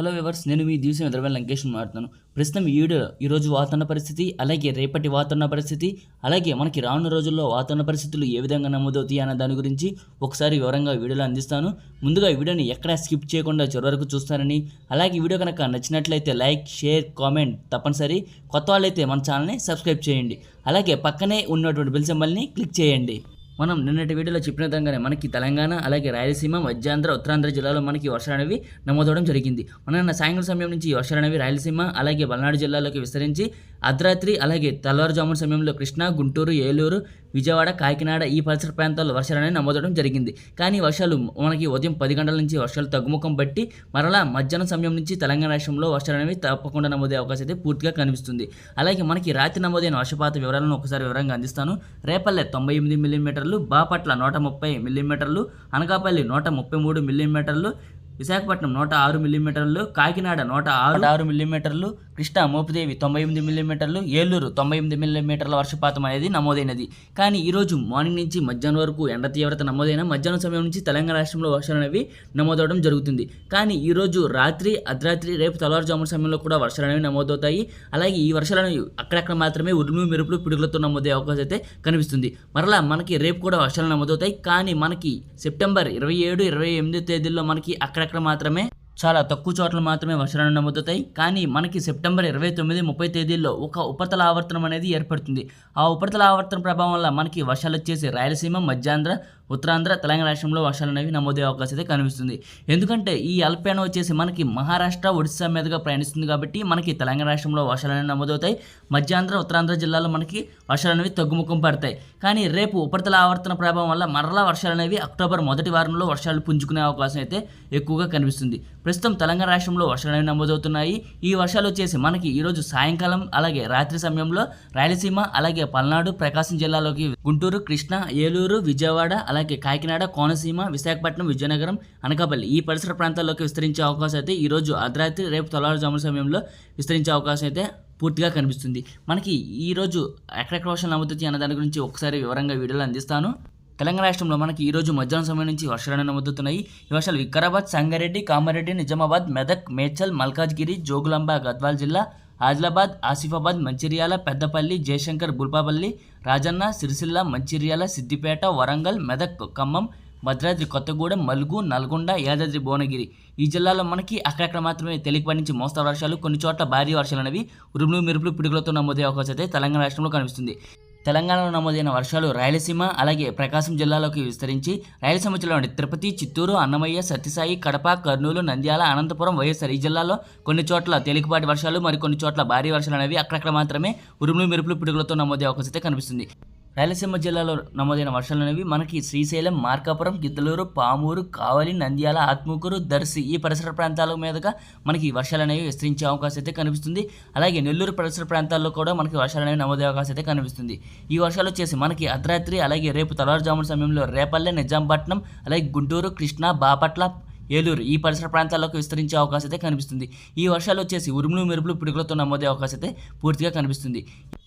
Hello viewers నేను మీ దివసం ఎదురవేళ లంకేష్ మాట్లాడుతున్నాను ప్రస్తుతం ఈ వీడియో ఈరోజు వాతావరణ పరిస్థితి అలాగే రేపటి వాతావరణ పరిస్థితి అలాగే మనకి రానున్న రోజుల్లో వాతావరణ పరిస్థితులు ఏ విధంగా నమోదవుతాయి అన్న దాని గురించి ఒకసారి వివరంగా వీడియోలో అందిస్తాను. ముందుగా ఈ వీడియోని ఎక్కడా స్కిప్ చేయకుండా చివరి వరకు చూస్తారని అలాగే వీడియో కనుక నచ్చినట్లయితే లైక్ షేర్ కామెంట్ తప్పనిసరి. కొత్త వాళ్ళైతే మన ఛానల్ని సబ్స్క్రైబ్ చేయండి. అలాగే పక్కనే ఉన్నటువంటి బిల్ సింబల్ని క్లిక్ చేయండి. మనం నిన్నటి వీడియోలో చెప్పిన విధంగానే మనకి తెలంగాణ అలాగే రాయలసీమ మధ్యాంధ్ర ఉత్తరాంధ్ర జిల్లాలో మనకి వర్షాలు అనేవి నమోదవడం జరిగింది. మన నిన్న సాయంత్రం సమయం నుంచి ఈ వర్షాలు అనేవి రాయలసీమ అలాగే పల్నాడు జిల్లాలోకి విస్తరించి అర్ధరాత్రి అలాగే తెల్లవారుజామున సమయంలో కృష్ణా గుంటూరు ఏలూరు విజయవాడ కాకినాడ ఈ పరిసర ప్రాంతాల్లో వర్షాలు అనేవి నమోదవడం జరిగింది. కానీ వర్షాలు మనకి ఉదయం పది గంటల నుంచి వర్షాలు తగ్గుముఖం బట్టి మరలా మధ్యాహ్నం సమయం నుంచి తెలంగాణ రాష్ట్రంలో వర్షాలు అనేవి తప్పకుండా నమోదే అవకాశం అయితే పూర్తిగా కనిపిస్తుంది. అలాగే మనకి రాత్రి నమోదైన వర్షపాత వివరాలను ఒకసారి వివరంగా అందిస్తాను. రేపల్లె తొంభై ఎనిమిది మిల్లీమీటర్లు బాపట్ల నూట ముప్పై మిల్లీమీటర్లు అనకాపల్లి నూట ముప్పై మూడు మిల్లీమీటర్లు విశాఖపట్నం నూట ఆరు మిల్లీమీటర్లు కాకినాడ నూట ఆరు ఆరు మిల్లీమీటర్లు కృష్ణా మోపుదేవి తొంభై ఎనిమిది మిల్లీమీటర్లు ఏలూరు తొంభై ఎనిమిది మిల్లీమీటర్ల వర్షపాతం అనేది నమోదైనది. కానీ ఈరోజు మార్నింగ్ నుంచి మధ్యాహ్నం వరకు ఎండ తీవ్రత నమోదైన మధ్యాహ్నం సమయం నుంచి తెలంగాణ రాష్ట్రంలో వర్షాలు అనేవి నమోదవడం జరుగుతుంది. కానీ ఈరోజు రాత్రి అర్ధరాత్రి రేపు తెల్లవారుజామున సమయంలో కూడా వర్షాలు అనేవి నమోదవుతాయి. అలాగే ఈ వర్షాలు అనేవి అక్కడక్కడ మాత్రమే ఉరుములు మెరుపులు పిడుగులతో నమోదయ్యే అవకాశం అయితే కనిపిస్తుంది. మరలా మనకి రేపు కూడా వర్షాలు నమోదవుతాయి. కానీ మనకి సెప్టెంబర్ ఇరవై ఏడు ఇరవై ఎనిమిది తేదీల్లో మనకి అక్కడక్కడ మాత్రమే చాలా తక్కువ చోట్ల మాత్రమే వర్షాలు నమోదవుతాయి కానీ మనకి సెప్టెంబర్ ఇరవై తొమ్మిది ముప్పై తేదీల్లో ఒక ఉపరితల ఆవర్తనం అనేది ఏర్పడుతుంది. ఆ ఉపరితల ఆవర్తన ప్రభావం వల్ల మనకి వర్షాలు వచ్చేసి రాయలసీమ మధ్యాంధ్ర ఉత్తరాంధ్ర తెలంగాణ రాష్ట్రంలో వర్షాలు అనేవి నమోదే అవకాశం అయితే కనిపిస్తుంది. ఎందుకంటే ఈ అల్పీడనం వచ్చేసి మనకి మహారాష్ట్ర ఒడిశా మీదుగా ప్రయాణిస్తుంది కాబట్టి మనకి తెలంగాణ రాష్ట్రంలో వర్షాలు అనేవి నమోదవుతాయి. మధ్యాంధ్ర ఉత్తరాంధ్ర జిల్లాలో మనకి వర్షాలు అనేవి తగ్గుముఖం పడతాయి. కానీ రేపు ఉపరితల ఆవర్తన ప్రభావం వల్ల మరలా వర్షాలు అనేవి అక్టోబర్ మొదటి వారంలో వర్షాలు పుంజుకునే అవకాశం అయితే ఎక్కువగా కనిపిస్తుంది. ప్రస్తుతం తెలంగాణ రాష్ట్రంలో వర్షాలు అనేవి నమోదవుతున్నాయి. ఈ వర్షాలు వచ్చేసి మనకి ఈరోజు సాయంకాలం అలాగే రాత్రి సమయంలో రాయలసీమ అలాగే పల్నాడు ప్రకాశం జిల్లాలోకి గుంటూరు కృష్ణా ఏలూరు విజయవాడ అలాగే కాకినాడ కోనసీమ విశాఖపట్నం విజయనగరం అనకాపల్లి ఈ పరిసర ప్రాంతాల్లోకి విస్తరించే అవకాశం అయితే ఈరోజు అర్ధరాత్రి రేపు తెల్లవారుజామున సమయంలో విస్తరించే అవకాశం అయితే పూర్తిగా కనిపిస్తుంది. మనకి ఈరోజు ఎక్కడెక్కడ వర్షాలు నమ్ముతుంది అన్న దాని గురించి ఒకసారి వివరంగా వీడియోలో అందిస్తాను. తెలంగాణ రాష్ట్రంలో మనకి ఈరోజు మధ్యాహ్నం సమయం నుంచి వర్షాలు నమోదవుతున్నాయి. ఈ వర్షాలు వికారాబాద్ సంగారెడ్డి కామారెడ్డి నిజామాబాద్ మెదక్ మేడ్చల్ మల్కాజ్గిరి జోగులాంబ గద్వాల్ జిల్లా ఆదిలాబాద్ ఆసిఫాబాద్ మంచిర్యాల పెద్దపల్లి జయశంకర్ బుల్పాపల్లి రాజన్న సిరిసిల్ల మంచిర్యాల సిద్దిపేట వరంగల్ మెదక్ ఖమ్మం భద్రాద్రి కొత్తగూడెం మలుగు నల్గొండ యాదాద్రి భువనగిరి. ఈ జిల్లాలో మనకి అక్కడక్కడ మాత్రమే తేలికపాటి నుంచి మోస్తరు వర్షాలు కొన్ని చోట్ల భారీ వర్షాలు అనేవి ఉరుములు మెరుపులు పిడుగులతో నమోదయ్యే అవకాశం అయితే తెలంగాణ రాష్ట్రంలో కనిపిస్తుంది. తెలంగాణలో నమోదైన వర్షాలు రాయలసీమ అలాగే ప్రకాశం జిల్లాలోకి విస్తరించి రాయలసీమ జిల్లాలోని తిరుపతి చిత్తూరు అన్నమయ్య సత్యసాయి కడప కర్నూలు నంద్యాల అనంతపురం వైఎస్ఆర్ ఈ జిల్లాలో కొన్ని చోట్ల తేలికపాటి వర్షాలు మరి కొన్ని చోట్ల భారీ వర్షాలు అనేవి అక్కడక్కడ మాత్రమే ఉరుములు మెరుపులు పిడుగులతో నమోదే అవకాశం అయితే కనిపిస్తుంది. రాయలసీమ జిల్లాలో నమోదైన వర్షాలు అనేవి మనకి శ్రీశైలం మార్కాపురం గిద్దలూరు పామూరు కావలి నంద్యాల ఆత్మకూరు దర్శి ఈ పరిసర ప్రాంతాల మీదుగా మనకి వర్షాలు అనేవి విస్తరించే అవకాశం అయితే కనిపిస్తుంది. అలాగే నెల్లూరు పరిసర ప్రాంతాల్లో కూడా మనకి వర్షాలు అనేవి నమోదే అవకాశం అయితే కనిపిస్తుంది. ఈ వర్షాలు వచ్చేసి మనకి అర్ధరాత్రి అలాగే రేపు తెల్లవారుజామున సమయంలో రేపల్లె నిజాంపట్నం అలాగే గుంటూరు కృష్ణా బాపట్ల ఏలూరు ఈ పరిసర ప్రాంతాల్లోకి విస్తరించే అవకాశం అయితే కనిపిస్తుంది. ఈ వర్షాలు వచ్చేసి ఉరుములు మెరుపులు పిడుగులతో నమోదే అవకాశం అయితే పూర్తిగా కనిపిస్తుంది.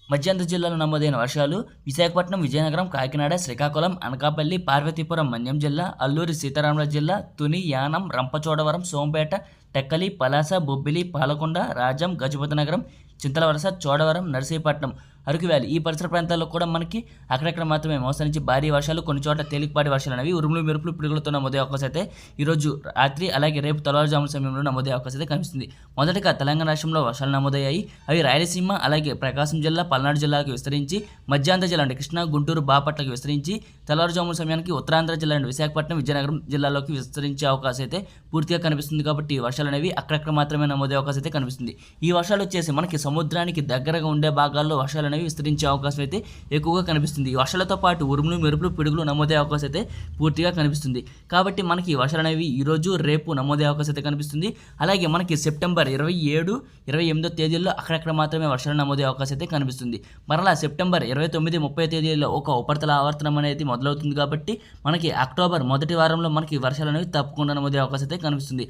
మధ్యాంధ్ర జిల్లాలో నమోదైన వర్షాలు విశాఖపట్నం విజయనగరం కాకినాడ శ్రీకాకుళం అనకాపల్లి పార్వతీపురం మన్యం జిల్లా అల్లూరి సీతారామరాజు జిల్లా తుని యానం రంపచోడవరం సోంపేట టెక్కలి పలాస బొబ్బిలి పాలకొండ రాజం గజపతి నగరం చింతలవలస చోడవరం నర్సీపట్నం. అరకు వ్యాలీ. ఈ పరిసర ప్రాంతాల్లో కూడా మనకి అక్కడక్కడ మాత్రమే మోసం నుంచి భారీ వర్షాలు కొన్ని చోట్ల తేలికపాటి వర్షాలు అనేవి ఉరుములు మెరుపులు పిడుగులతో నమోదే అవకాశం అయితే ఈరోజు రాత్రి అలాగే రేపు తెల్లవారుజామున సమయంలో నమోదే అవకాశం అయితే కనిపిస్తుంది. మొదటగా తెలంగాణ రాష్ట్రంలో వర్షాలు నమోదయ్యాయి. అవి రాయలసీమ అలాగే ప్రకాశం జిల్లా పల్నాడు జిల్లాకు విస్తరించి మధ్యాంధ్ర జిల్లా అంటే కృష్ణా గుంటూరు బాపట్లకు విస్తరించి తెల్లవారుజాముల సమయానికి ఉత్తరాంధ్ర జిల్లా అంటే విశాఖపట్నం విజయనగరం జిల్లాలోకి విస్తరించే అవకాశం అయితే పూర్తిగా కనిపిస్తుంది కాబట్టి వర్షాలు అనేవి అక్కడక్కడ మాత్రమే నమోదే అవకాశం అయితే కనిపిస్తుంది. ఈ వర్షాలు వచ్చేసి మనకి సముద్రానికి దగ్గరగా ఉండే భాగాల్లో వర్షాలు అనేవి విస్తరించే అవకాశం అయితే ఎక్కువగా కనిపిస్తుంది. వర్షాలతో పాటు ఉరుములు మెరుపులు పిడుగులు నమోదే అవకాశం అయితే పూర్తిగా కనిపిస్తుంది. కాబట్టి మనకి వర్షాలు అనేవి ఈరోజు రేపు నమోదే అవకాశం అయితే కనిపిస్తుంది. అలాగే మనకి సెప్టెంబర్ ఇరవై ఏడు ఇరవై ఎనిమిదో తేదీల్లో అక్కడక్కడ మాత్రమే వర్షాలు నమోదే అవకాశం అయితే కనిపిస్తుంది. మరలా సెప్టెంబర్ ఇరవై తొమ్మిది ముప్పై తేదీల్లో ఒక ఉపరితల ఆవర్తనం అనేది మొదలవుతుంది కాబట్టి మనకి అక్టోబర్ మొదటి వారంలో మనకి వర్షాలు అనేవి తప్పకుండా నమోదే అవకాశం అయితే కనిపిస్తుంది.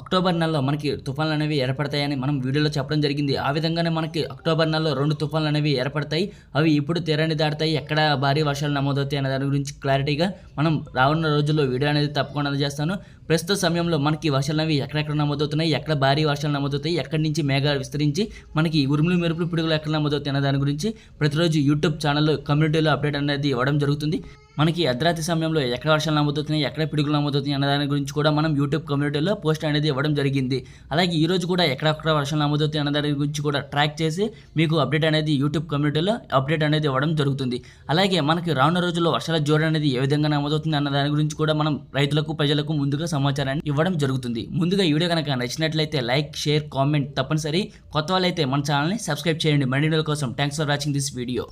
అక్టోబర్ నెలలో మనకి తుఫాన్లు అనేవి ఏర్పడతాయని మనం వీడియోలో చెప్పడం జరిగింది. ఆ విధంగానే మనకి అక్టోబర్ నెలలో రెండు తుఫాన్లు అనేవి ఏర్పడతాయి. అవి ఇప్పుడు తీరాన్ని దాటుతాయి. ఎక్కడ భారీ వర్షాలు నమోదవుతాయి అనే దాని గురించి క్లారిటీగా మనం రానున్న రోజుల్లో వీడియో అనేది తప్పకుండా అందజేస్తాను. ప్రస్తుత సమయంలో మనకి వర్షాలు అనేవి ఎక్కడెక్కడ నమోదవుతున్నాయి? ఎక్కడ భారీ వర్షాలు నమోదవుతాయి? ఎక్కడి నుంచి మేఘాలు విస్తరించి మనకి ఉరుములు మెరుపులు పిడుగులు ఎక్కడ నమోదవుతాయి అన్న దాని గురించి ప్రతిరోజు యూట్యూబ్ ఛానల్లో కమ్యూనిటీలో అప్డేట్ అనేది ఇవ్వడం జరుగుతుంది. మనకి అర్ధరాత్రి సమయంలో ఎక్కడ వర్షాలు నమోదవుతున్నాయి? ఎక్కడ పిడుగులు నమోదవుతున్నాయి అన్న దాని గురించి కూడా మనం యూట్యూబ్ కమ్యూనిటీలో పోస్ట్ అనేది ఇవ్వడం జరిగింది. అలాగే ఈ రోజు కూడా ఎక్కడెక్కడ వర్షాలు నమోదవుతాయి అన్న దాని గురించి కూడా ట్రాక్ చేసి మీకు అప్డేట్ అనేది యూట్యూబ్ కమ్యూనిటీలో అప్డేట్ అనేది ఇవ్వడం జరుగుతుంది. అలాగే మనకి రానున్న రోజుల్లో వర్షాల జోరు అనేది ఏ విధంగా నమోదవుతుంది అన్న దాని గురించి కూడా మనం రైతులకు ప్రజలకు ముందుగా సమాచారాన్ని ఇవ్వడం జరుగుతుంది. ముందుగా ఈ వీడియో కనుక నచ్చినట్లయితే లైక్ షేర్ కామెంట్ తప్పనిసరి. కొత్త వాళ్ళైతే మన ఛానల్ని సబ్స్క్రైబ్ చేయండి. మరిన్ని కోసం thanks for watching this video.